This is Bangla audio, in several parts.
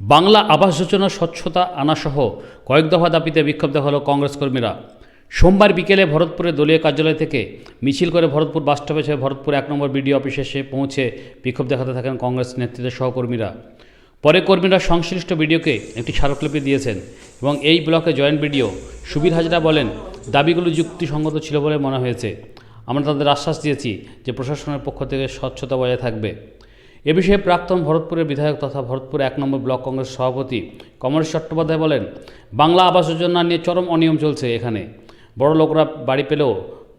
বাংলা আবাস যোজনা স্বচ্ছতা আনাসহ কয়েক দফা দাবিতে বিক্ষুব্ধ হল কংগ্রেস কর্মীরা। সোমবার বিকেলে ভরতপুরে দলীয় কার্যালয় থেকে মিছিল করে ভরতপুর বাসস্টপে ছেড়ে ভরতপুর এক নম্বর বিডিও অফিসে এসে পৌঁছে বিক্ষোভ দেখাতে থাকেন কংগ্রেস নেতৃত্বের সহকর্মীরা। পরে কর্মীরা সংশ্লিষ্ট বিডিওকে একটি স্মারকলিপি দিয়েছেন এবং এই ব্লকে জয়েন্ট বিডিও সুবীর হাজরা বলেন, দাবিগুলো যুক্তিসঙ্গত ছিল বলে মনে হয়েছে। আমরা তাদের আশ্বাস দিয়েছি যে প্রশাসনের পক্ষ থেকে স্বচ্ছতা বজায় থাকবে। এ বিষয়ে প্রাক্তন ভরতপুরের বিধায়ক তথা ভরতপুর এক নম্বর ব্লক কংগ্রেস সভাপতি কমলেশ চট্টোপাধ্যায় বলেন, বাংলা আবাস যোজনা নিয়ে চরম অনিয়ম চলছে এখানে। বড় লোকরা বাড়ি পেলেও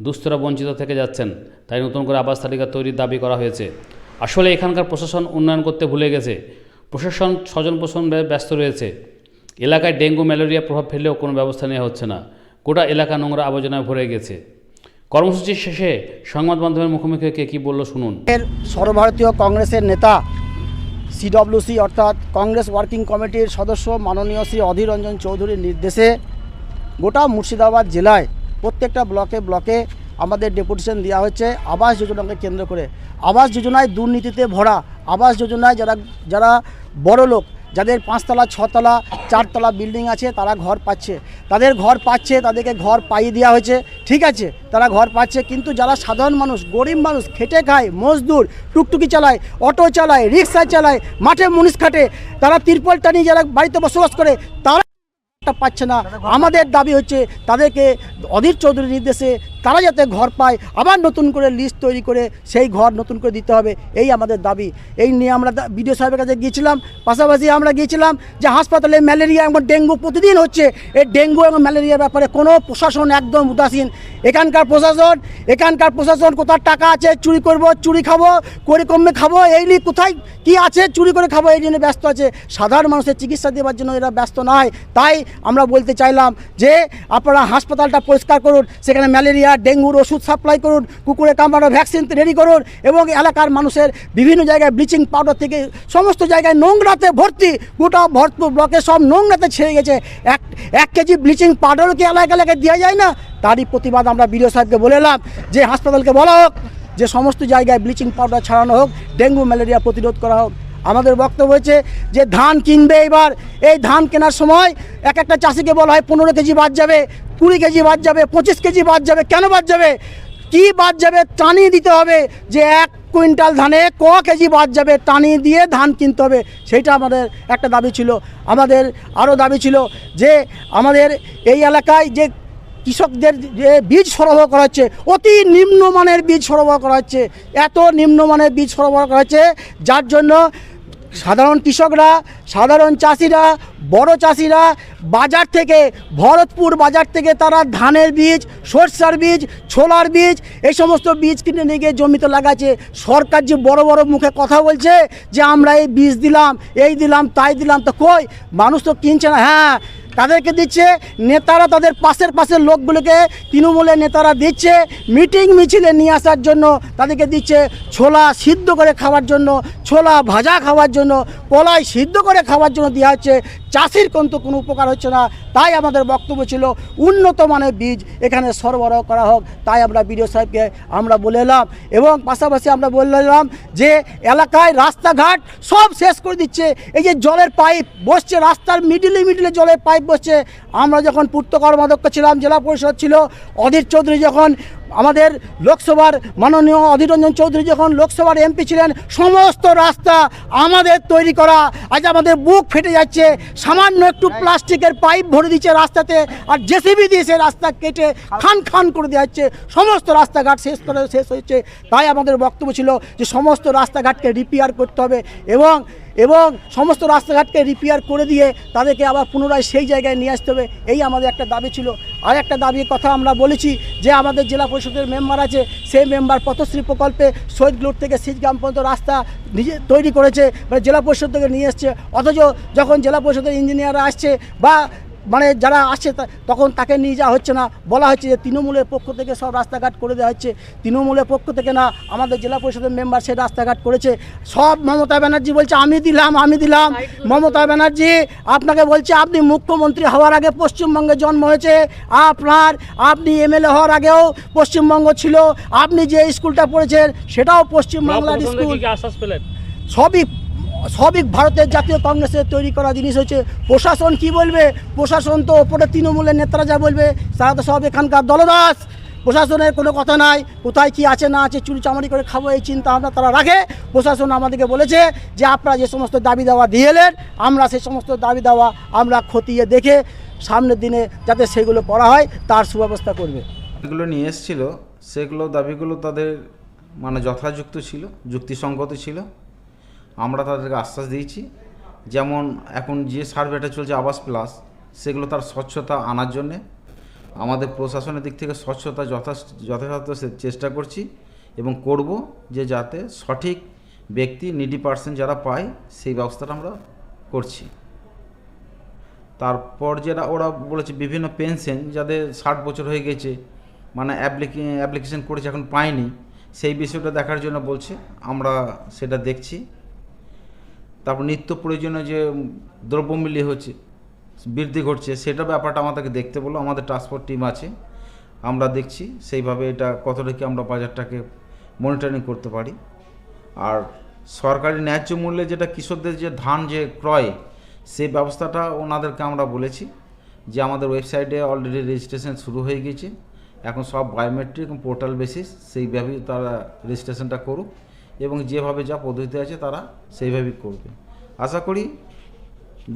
দুস্থরা বঞ্চিত থেকে যাচ্ছেন, তাই নতুন করে আবাস তালিকা তৈরির দাবি করা হয়েছে। আসলে এখানকার প্রশাসন উন্নয়ন করতে ভুলে গেছে। প্রশাসন স্বজন পোষণ ব্যস্ত রয়েছে। এলাকায় ডেঙ্গু, ম্যালেরিয়া প্রভাব ফেললেও কোনো ব্যবস্থা নেওয়া হচ্ছে না। গোটা এলাকা নোংরা আবর্জনায় ভরে গেছে। কর্মসূচির শেষে সংবাদ মাধ্যমের মুখোমুখি কে কী বলল শুনুন। সর্বভারতীয় কংগ্রেসের নেতা সিডব্লিউসি অর্থাৎ কংগ্রেস ওয়ার্কিং কমিটির সদস্য মাননীয় শ্রী অধীর রঞ্জন চৌধুরীর নির্দেশে গোটা মুর্শিদাবাদ জেলায় প্রত্যেকটা ব্লকে ব্লকে আমাদের ডেপুটেশন দেওয়া হচ্ছে আবাস যোজনাকে কেন্দ্র করে। আবাস যোজনায় দুর্নীতিতে ভরা। আবাস যোজনায় যারা যারা বড় লোক যাদের পাঁচতলা, ছতলা, চারতলা বিল্ডিং আছে, তারা ঘর পাচ্ছে। তাদের ঘর পাচ্ছে তাদেরকে ঘর পাইয়ে দেওয়া হয়েছে। ঠিক আছে তারা ঘর পাচ্ছে কিন্তু যারা সাধারণ মানুষ গরিব মানুষ খেটে খায় মজদুর টুকটুকি চালায় অটো চালায় রিক্সা চালায় মাঠে মুনিশ খাটে তারা তিরপল টানি যারা বাড়িতে বসবাস করে তারা পাচ্ছে না। আমাদের দাবি হচ্ছে তাদেরকে অধীর চৌধুরীর নির্দেশে তারা যাতে ঘর পায়, আবার নতুন করে লিস্ট তৈরি করে সেই ঘর নতুন করে দিতে হবে, এই আমাদের দাবি। এই নিয়ে আমরা বিডিও সাহেবের কাছে গিয়েছিলাম, পাশাপাশি আমরা গিয়েছিলাম যে হাসপাতালে ম্যালেরিয়া এবং ডেঙ্গু প্রতিদিন হচ্ছে। এই ডেঙ্গু এবং ম্যালেরিয়ার ব্যাপারে কোনো প্রশাসন একদম উদাসীন। এখানকার প্রশাসন এখানকার প্রশাসন কোথায় টাকা আছে, চুরি করব, চুরি খাব, করে কমে খাব, এই নিয়ে কোথায় কি আছে, চুরি করে খাব, এই জন্য ব্যস্ত আছে। সাধারণ মানুষের চিকিৎসা দেওয়ার জন্য এরা ব্যস্ত নয়। তাই আমরা বলতে চাইলাম যে আপনারা হাসপাতালটা পরিষ্কার করুন, সেখানে ম্যালেরিয়া ডেঙ্গুর ওষুধ সাপ্লাই করুন, কুকুরে কামড়ানো ভ্যাকসিন রেডি করুন এবং এলাকার মানুষের বিভিন্ন জায়গায় ব্লিচিং পাউডার থেকে সমস্ত জায়গায় নোংরাতে ভর্তি, গোটা ভরতপুর ব্লকে সব নোংরাতে ছেড়ে গেছে। এক এক কেজি ব্লিচিং পাউডারও কি এলাকা এলাকায় দেওয়া যায় না? তারই প্রতিবাদ আমরা বিডিও সাহেবকে বলে এলাম। যে হাসপাতালকে বলা হোক, যে সমস্ত জায়গায় ব্লিচিং পাউডার ছাড়ানো হোক, ডেঙ্গু ম্যালেরিয়া প্রতিরোধ করা হোক আমাদের বক্তব্য হচ্ছে যে ধান কিনবে এবার। এই ধান কেনার সময় এক একটা চাষিকে বলা হয় পনেরো কেজি বাদ যাবে, কুড়ি কেজি বাদ যাবে, পঁচিশ কেজি বাদ যাবে, কেন বাদ যাবে? কি বাদ যাবে টানিয়ে দিতে হবে যে এক কুইন্টাল ধানে ক কেজি বাদ যাবে টানিয়ে দিয়ে ধান কিনতে হবে, সেইটা আমাদের একটা দাবি ছিল। আমাদের আরও দাবি ছিল যে আমাদের এই এলাকায় যে কৃষকদের যে বীজ সরবরাহ করা হচ্ছে, অতি নিম্নমানের বীজ সরবরাহ করা হচ্ছে। এত নিম্নমানের বীজ সরবরাহ করা হচ্ছে, যার জন্য সাধারণ কৃষকরা সাধারণ চাষিরা, বড় চাষিরা, বাজার থেকে, ভরতপুর বাজার থেকে তারা ধানের বীজ, সরষার বীজ, ছোলার বীজ, এই সমস্ত বীজ কিনে নিয়ে গিয়ে জমিতে লাগাচ্ছে। সরকার যে বড় বড় মুখে কথা বলছে যে আমরা এই বীজ দিলাম, এই দিলাম, তাই দিলাম, তো কই? মানুষ তো কিনছে না। হ্যাঁ তাদেরকে দিচ্ছে, নেতারা তাদের পাশের পাশের লোকগুলোকে তৃণমূলের নেতারা দিচ্ছে, মিটিং মিছিলে নিয়ে আসার জন্য তাদেরকে দিচ্ছে, ছোলা সিদ্ধ করে খাওয়ার জন্য, ছোলা ভাজা খাওয়ার জন্য, কলাই সিদ্ধ করে খাওয়ার জন্য দেওয়া হচ্ছে। চাষির কিন্তু কোনো উপকার হচ্ছে না। তাই আমাদের বক্তব্য ছিল, উন্নত মানের বীজ এখানে সরবরাহ করা হোক। তাই আমরা বিডিও সাহেবকে আমরা বলে এলাম এবং পাশাপাশি আমরা বলে এলাম যে এলাকায় রাস্তাঘাট সব শেষ করে দিচ্ছে। এই যে জলের পাইপ বসছে, রাস্তার মিডিলে মিডিলে জলের পাইপ বসছে। আমরা যখন পূর্ত কর্মাধ্যক্ষ ছিলাম, জেলা পরিষদ ছিল, অধীর চৌধুরী যখন আমাদের লোকসভার মাননীয় অধীর রঞ্জন চৌধুরী যখন লোকসভার এমপি ছিলেন, সমস্ত রাস্তা আমাদের তৈরি করা। আজ আমাদের বুক ফেটে যাচ্ছে। সামান্য একটু প্লাস্টিকের পাইপ ভরে দিচ্ছে রাস্তাতে আর জেসিবি দিয়ে সে রাস্তা কেটে খান খান করে দেওয়া হচ্ছে। সমস্ত রাস্তাঘাট শেষ করে শেষ হয়েছে। তাই আমাদের বক্তব্য ছিল যে সমস্ত রাস্তাঘাটকে রিপেয়ার করতে হবে এবং এবং সমস্ত রাস্তাঘাটকে রিপেয়ার করে দিয়ে তাদেরকে আবার পুনরায় সেই জায়গায় নিয়ে আসতে হবে। এই আমাদের একটা দাবি ছিল। আর একটা দাবির কথা আমরা বলেছি যে আমাদের জেলা পরিষদের মেম্বার আছে, সেই মেম্বার পথশ্রী প্রকল্পে শহীদগ্লোর থেকে সিজগ্রাম পর্যন্ত রাস্তা নিজে তৈরি করেছে বা জেলা পরিষদ থেকে নিয়ে এসছে। অথচ যখন জেলা পরিষদের ইঞ্জিনিয়াররা আসছে বা মানে যারা আসছে তখন তাকে নিয়ে যাওয়া হচ্ছে না। বলা হচ্ছে যে তৃণমূলের পক্ষ থেকে সব রাস্তাঘাট করে দেওয়া হচ্ছে। তৃণমূলের পক্ষ থেকে না আমাদের জেলা পরিষদের মেম্বার সে রাস্তাঘাট করেছে। সব মমতা ব্যানার্জি বলছে আমি দিলাম আমি দিলাম। মমতা ব্যানার্জি আপনাকে বলছে আপনি মুখ্যমন্ত্রী হওয়ার আগে পশ্চিমবঙ্গে জন্ম হয়েছে। আপনার আপনি এমএলএ হওয়ার আগেও পশ্চিমবঙ্গ ছিল। আপনি যে স্কুলটা পড়েছেন সেটাও পশ্চিমবাংলার স্কুল। সবই সবই ভারতের জাতীয় কংগ্রেসের তৈরি করা জিনিস হচ্ছে প্রশাসন কি বলবে? প্রশাসন তো ওপরে তৃণমূলের নেতারা যা বলবে, তারা তো সব এখানকার দলদাস। প্রশাসনের কোনো কথা নাই, কোথায় কি আছে না আছে, চুরি চামারি করে খাব এই চিন্তা ভাবনা তারা রাখে। প্রশাসন আমাদেরকে বলেছে যে আপনারা যে সমস্ত দাবি দাওয়া দিয়ে এলেন, আমরা সেই সমস্ত দাবি দাওয়া আমরা খতিয়ে দেখে সামনের দিনে যাতে সেগুলো করা হয়, তার সুব্যবস্থা করবে। এগুলো নিয়ে এসেছিল, সেগুলো দাবিগুলো তাদের মানে যথাযুক্ত ছিল, যুক্তিসঙ্গত ছিল। আমরা তাদেরকে আশ্বাস দিয়েছি। যেমন এখন যে সার্ভেটা চলছে আবাস প্লাস সেগুলো তার স্বচ্ছতা আনার জন্যে। আমাদের প্রশাসনের দিক থেকে স্বচ্ছতা যথা যথাযথ চেষ্টা করছি এবং করব যে যাতে সঠিক ব্যক্তি নিডি পার্সন যারা পায়, সেই ব্যবস্থাটা আমরা করছি। তারপর যেটা ওরা বলেছে, বিভিন্ন পেনশন যাদের ষাট বছর হয়ে গেছে মানে অ্যাপ্লিকে অ্যাপ্লিকেশন করেছে, এখন পায়নি, সেই বিষয়টা দেখার জন্য বলছে। আমরা সেটা দেখছি। তারপর নিত্য প্রয়োজনীয় যে দ্রব্যমূল্য হচ্ছে, বৃদ্ধি ঘটছে, সেটা ব্যাপারটা আমাদেরকে দেখতে বলো, আমাদের ট্রান্সপোর্ট টিম আছে, আমরা দেখছি, সেইভাবে এটা কতটা কি আমরা বাজারটাকে মনিটরিং করতে পারি। আর সরকারি ন্যায্য মূল্যে যেটা কৃষকদের যে ধান যে ক্রয়, সেই ব্যবস্থাটা ওনাদেরকে আমরা বলেছি, যে আমাদের ওয়েবসাইটে অলরেডি রেজিস্ট্রেশন শুরু হয়ে গেছে এখন সব বায়োমেট্রিক পোর্টাল বেসিস সেইভাবেই তারা রেজিস্ট্রেশনটা করুক। এবং যেভাবে যা পদ্ধতি আছে তারা সেইভাবেই করবে। আশা করি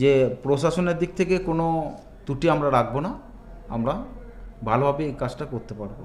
যে প্রশাসনের দিক থেকে কোনো ত্রুটি আমরা রাখব না। আমরা ভালোভাবে এই কাজটা করতে পারব।